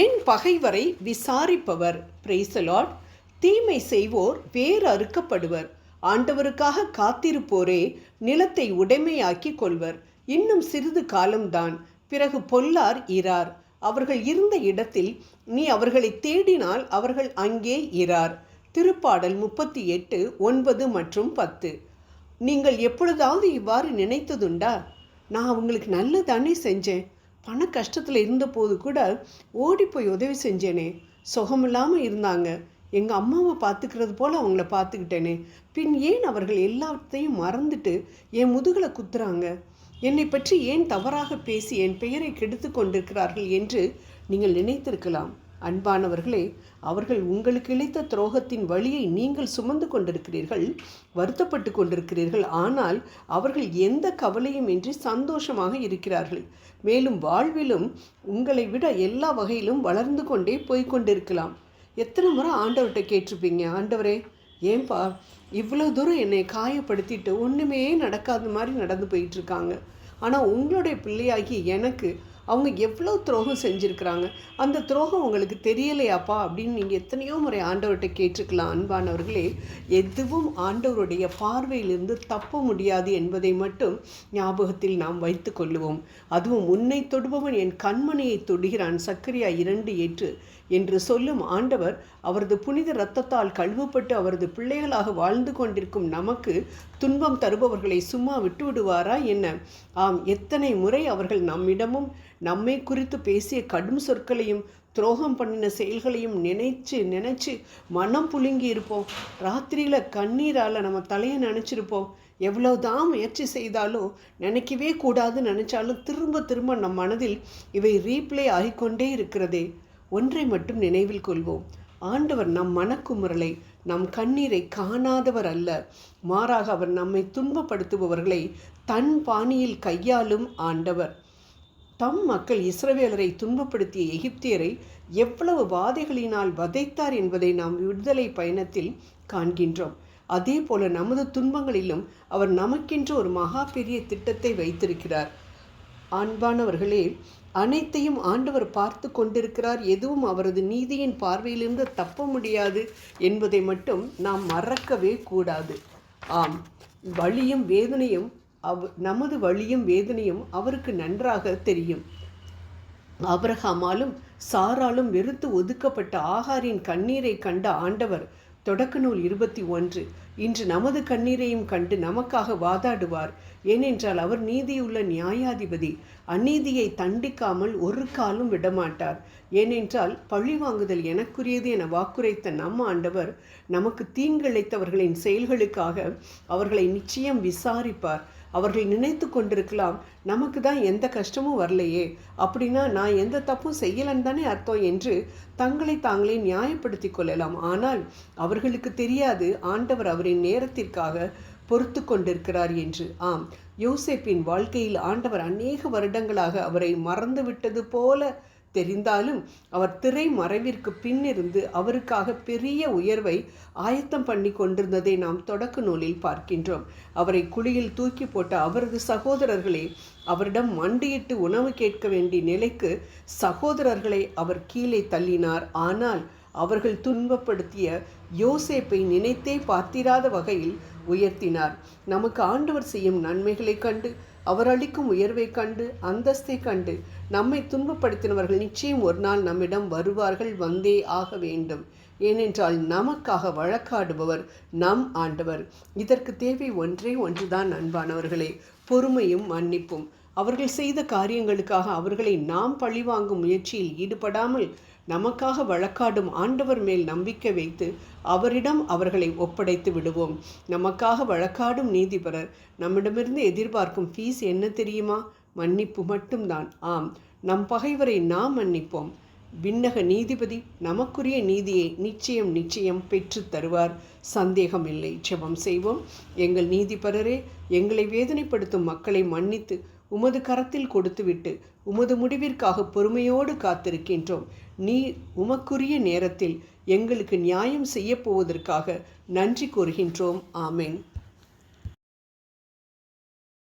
என் பகைவரை விசாரிப்பவர். பிரைசலாட் தீமை செய்வோர் வேறு அறுக்கப்படுவர். ஆண்டவருக்காக காத்திருப்போரே நிலத்தை உடைமையாக்கி கொள்வர். இன்னும் சிறிது காலம்தான். பிறகு பொல்லார் இரார் அவர்கள் இருந்த இடத்தில் நீ அவர்களை தேடினால் அவர்கள் அங்கே இரார் திருப்பாடல் முப்பத்தி எட்டு ஒன்பது மற்றும் பத்து. நீங்கள் எப்பொழுதாவது இவ்வாறு நினைத்ததுண்டா? நான் அவங்களுக்கு நல்லதானே செஞ்சேன். பண கஷ்டத்தில் இருந்தபோது கூட ஓடி போய் உதவி செஞ்சேனே. சுகமில்லாமல் இருந்தாங்க. எங்கள் அம்மாவை பார்த்துக்கிறது போல் அவங்கள பார்த்துக்கிட்டேனே. பின் ஏன் அவர்கள் எல்லாத்தையும் மறந்துட்டு என் முதுகில் குத்துறாங்க? என்னை பற்றி ஏன் தவறாக பேசி என் பெயரை கெடுத்து கொண்டிருக்கிறார்கள் என்று நீங்கள் நினைத்திருக்கலாம். அன்பானவர்களே அவர்கள் உங்களுக்கு இழைத்த துரோகத்தின் வழியை நீங்கள் சுமந்து கொண்டிருக்கிறீர்கள் வருத்தப்பட்டு கொண்டிருக்கிறீர்கள். ஆனால் அவர்கள் எந்த கவலையும் இன்றி சந்தோஷமாக இருக்கிறார்கள். மேலும் வாழ்விலும் உங்களை விட எல்லா வகையிலும் வளர்ந்து கொண்டே போய்கொண்டிருக்கலாம் எத்தனை முறை ஆண்டவர்கிட்ட கேட்டிருப்பீங்க? ஆண்டவரே ஏன்பா இவ்வளோ தூரம் என்னை காயப்படுத்திட்டு ஒன்றுமே நடக்காத மாதிரி நடந்து போயிட்டுருக்காங்க ஆனால் உங்களுடைய பிள்ளையாகி எனக்கு அவங்க எவ்வளோ துரோகம் செஞ்சுருக்கிறாங்க? அந்த துரோகம் உங்களுக்கு தெரியலையாப்பா? அப்படின்னு நீங்கள் எத்தனையோ முறை ஆண்டவர்கிட்ட கேட்டிருக்கலாம் அன்பானவர்களே எதுவும் ஆண்டவருடைய பார்வையிலிருந்து தப்ப முடியாது என்பதை மட்டும் ஞாபகத்தில் நாம் வைத்து கொள்ளுவோம். அதுவும் உன்னை தொடுபவன் என் கண்மணியை தொடுகிறான் சக்கரியா இரண்டு ஏற்று. என்று சொல்லும் ஆண்டவர் அவரது புனித இரத்தத்தால் கழுவப்பட்டு அவரது பிள்ளைகளாக வாழ்ந்து கொண்டிருக்கும் நமக்கு துன்பம் தருபவர்களை சும்மா விட்டு விடுவாரா என்ன? ஆம் எத்தனை முறை அவர்கள் நம்மிடமும் நம்மை குறித்து பேசிய கடும் சொற்களையும் துரோகம் பண்ணின செயல்களையும் நினைச்சு நினைச்சு மனம் புழுங்கி இருப்போம். ராத்திரியில் கண்ணீரால் நம்ம தலையை நினச்சிருப்போம். எவ்வளவுதான் முயற்சி செய்தாலும் நினைக்கவே கூடாதுன்னு நினைச்சாலும் திரும்ப திரும்ப நம் மனதில் இவை ரீப்ளே ஆகிக்கொண்டே இருக்கிறதே. ஒன்றை மட்டும் நினைவில் கொள்வோம். ஆண்டவர் நம் மனக்குமுறலை நம் கண்ணீரை காணாதவர் அல்ல. மாறாக அவர் நம்மை துன்பப்படுத்துபவர்களை தன் பாணியில் கையாளும் ஆண்டவர். தம் மக்கள் இஸ்ரவேலரை துன்பப்படுத்திய எகிப்தியரை எவ்வளவு வாதைகளினால் வதைத்தார் என்பதை நாம் விடுதலை பயணத்தில் காண்கின்றோம். அதே போல நமது துன்பங்களிலும் அவர் நமக்கென்று ஒரு மகா பெரிய திட்டத்தை வைத்திருக்கிறார். அன்பானவர்களே அனைத்தையும் ஆண்டவர் பார்த்து கொண்டிருக்கிறார். எதுவும் அவரது நீதியின் பார்வையிலிருந்து தப்ப முடியாது என்பதை மட்டும் நாம் மறக்கவே கூடாது. ஆம் வழியும் வேதனையும் அவ் நமது வழியும் வேதனையும் அவருக்கு நன்றாக தெரியும். ஆபிரகாமாலும் சாராலும் வெறுத்து ஒதுக்கப்பட்ட ஆகாரின் கண்ணீரை கண்ட ஆண்டவர் தொடக்க நூல் இருபத்தி ஒன்று இன்று நமது கண்ணீரையும் கண்டு நமக்காக வாதாடுவார். ஏனென்றால் அவர் நீதியுள்ள நியாயாதிபதி. அநீதியை தண்டிக்காமல் ஒரு காலும் விடமாட்டார். ஏனென்றால் பழி வாங்குதல் எனக்குரியது என வாக்குரைத்த நம் ஆண்டவர் நமக்கு தீங்கிழைத்தவர்களின் செயல்களுக்காக அவர்களை நிச்சயம் விசாரிப்பார். அவர்கள் நினைத்து கொண்டிருக்கலாம் நமக்கு தான் எந்த கஷ்டமும் வரலையே. அப்படின்னா நான் எந்த தப்பும் செய்யலன்னு தானே அர்த்தம் என்று தங்களை தாங்களே நியாயப்படுத்தி கொள்ளலாம். ஆனால் அவர்களுக்கு தெரியாது ஆண்டவர் அவரின் நேரத்திற்காக பொறுத்து கொண்டிருக்கிறார் என்று. ஆம் யோசேப்பின் வாழ்க்கையில் ஆண்டவர் அநேக வருடங்களாக அவரை மறந்துவிட்டது போல தெரிந்தாலும் அவர் திரை மறைவிற்கு பின்னிருந்து அவருக்காக பெரிய உயர்வை ஆயத்தம் பண்ணி கொண்டிருந்ததை நாம் தொடக்க நூலில் பார்க்கின்றோம். அவரை குழியில் தூக்கி போட்ட அவரது சகோதரர்களே அவரிடம் மண்டியிட்டு உணவு கேட்க வேண்டிய நிலைக்கு சகோதரர்களை அவர் கீழே தள்ளினார். ஆனால் அவர்கள் துன்பப்படுத்திய யோசேப்பை நினைத்தே பார்த்திராத வகையில் உயர்த்தினார். நமக்கு ஆண்டவர் செய்யும் நன்மைகளைக் கண்டு அவர் அளிக்கும் உயர்வை கண்டு அந்தஸ்தை கண்டு நம்மை துன்பப்படுத்தினவர்கள் நிச்சயம் ஒரு நாள் நம்மிடம் வருவார்கள் வந்தே ஆக வேண்டும். ஏனென்றால் நமக்காக வழக்காடுபவர் நம் ஆண்டவர். இதற்கு தேவை ஒன்றே ஒன்றுதான் அன்பானவர்களே. பொறுமையும் மன்னிப்பும். அவர்கள் செய்த காரியங்களுக்காக அவர்களை நாம் பழிவாங்கும் முயற்சியில் ஈடுபடாமல் நமக்காக வழக்காடும் ஆண்டவர் மேல் நம்பிக்கை வைத்து அவரிடம் அவர்களை ஒப்படைத்து விடுவோம். நமக்காக வழக்காடும் நீதிபரர் நம்மிடமிருந்து எதிர்பார்க்கும் ஃபீஸ் என்ன தெரியுமா? மன்னிப்பு மட்டும்தான். ஆம் நம் பகைவரை நாம் மன்னிப்போம். விண்ணக நீதிபதி நமக்குரிய நீதியை நிச்சயம் நிச்சயம் பெற்றுத் தருவார். சந்தேகமில்லை செபம் செய்வோம். எங்கள் நீதிபரரே எங்களை வேதனைப்படுத்தும் மக்களை மன்னித்து உமது கரத்தில் கொடுத்துவிட்டு உமது முடிவிற்காக பொறுமையோடு காத்திருக்கின்றோம். நீ உமக்குரிய நேரத்தில் எங்களுக்கு நியாயம் செய்யப் போவதற்காக நன்றி கூறுகின்றோம். ஆமேன்.